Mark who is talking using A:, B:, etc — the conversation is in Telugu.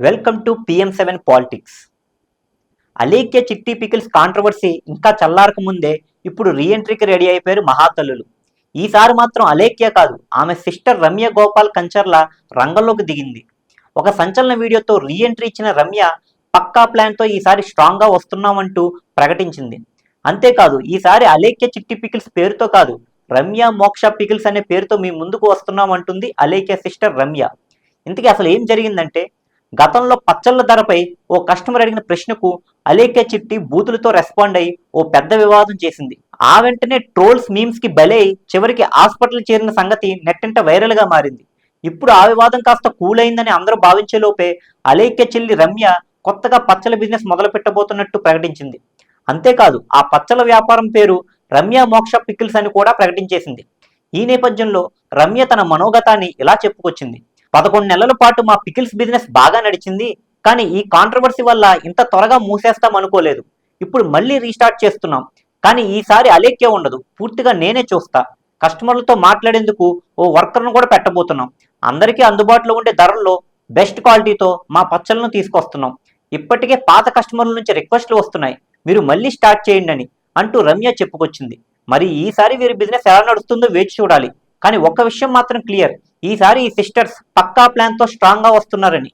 A: Welcome to PM seven politics Alekhya Chitti pickles controversy ఇంకా చల్లారక ముందే ఇప్పుడు రీఎంట్రీకి రెడీ అయిపోయారు మహాతల్లులు. ఈసారి మాత్రం అలేఖ్య కాదు ఆమె సిస్టర్ రమ్య గోపాల్ కంచర్ల రంగంలోకి దిగింది. ఒక సంచలన వీడియోతో రీఎంట్రీ ఇచ్చిన రమ్య పక్కా ప్లాన్తో ఈసారి స్ట్రాంగ్గా వస్తున్నామంటూ ప్రకటించింది. అంతేకాదు ఈసారి అలేఖ్య చిట్టి పికిల్స్ పేరుతో కాదు రమ్య మోక్ష పికిల్స్ అనే పేరుతో మీ ముందుకు వస్తున్నామంటుంది అలేఖ్య సిస్టర్ రమ్య. ఇంతకీ అసలు ఏం జరిగిందంటే గతంలో పచ్చళ్ళ ధరపై ఓ కస్టమర్ అడిగిన ప్రశ్నకు అలేఖ్య చిట్టి బూతులతో రెస్పాండ్ అయి ఓ పెద్ద వివాదం చేసింది. ఆ వెంటనే ట్రోల్స్ మీమ్స్కి బలై చివరికి హాస్పిటల్ చేరిన సంగతి నెట్టింట వైరల్గా మారింది. ఇప్పుడు ఆ వివాదం కాస్త కూల్ అయిందని అందరూ భావించేలోపే అలేఖ్య చెల్లి రమ్య కొత్తగా పచ్చల బిజినెస్ మొదలు పెట్టబోతున్నట్టు ప్రకటించింది. అంతేకాదు ఆ పచ్చల వ్యాపారం పేరు రమ్య మోక్ష పికిల్స్ అని కూడా ప్రకటించేసింది. ఈ నేపథ్యంలో రమ్య తన మనోగతాన్ని ఇలా చెప్పుకొచ్చింది. పదకొండు నెలల పాటు మా పికిల్స్ బిజినెస్ బాగా నడిచింది కానీ ఈ కాంట్రవర్సీ వల్ల ఇంత త్వరగా మూసేస్తాం అనుకోలేదు. ఇప్పుడు మళ్ళీ రీస్టార్ట్ చేస్తున్నాం. కానీ ఈసారి అలేఖ్య ఉండదు. పూర్తిగా నేనే చూస్తా. కస్టమర్లతో మాట్లాడేందుకు ఓ వర్కర్ను కూడా పెట్టబోతున్నాం. అందరికీ అందుబాటులో ఉండే ధరల్లో బెస్ట్ క్వాలిటీతో మా పచ్చళ్ళను తీసుకొస్తున్నాం. ఇప్పటికే పాత కస్టమర్ల నుంచి రిక్వెస్ట్లు వస్తున్నాయి. మీరు మళ్ళీ స్టార్ట్ చేయండి అని అంటూ రమ్య చెప్పుకొచ్చింది. మరి ఈసారి వీరి బిజినెస్ ఎలా నడుస్తుందో వేచి చూడాలి. కానీ ఒక్క విషయం మాత్రం క్లియర్ ఈసారి ఈ సిస్టర్స్ పక్కా ప్లాన్తో స్ట్రాంగ్ వస్తున్నారని.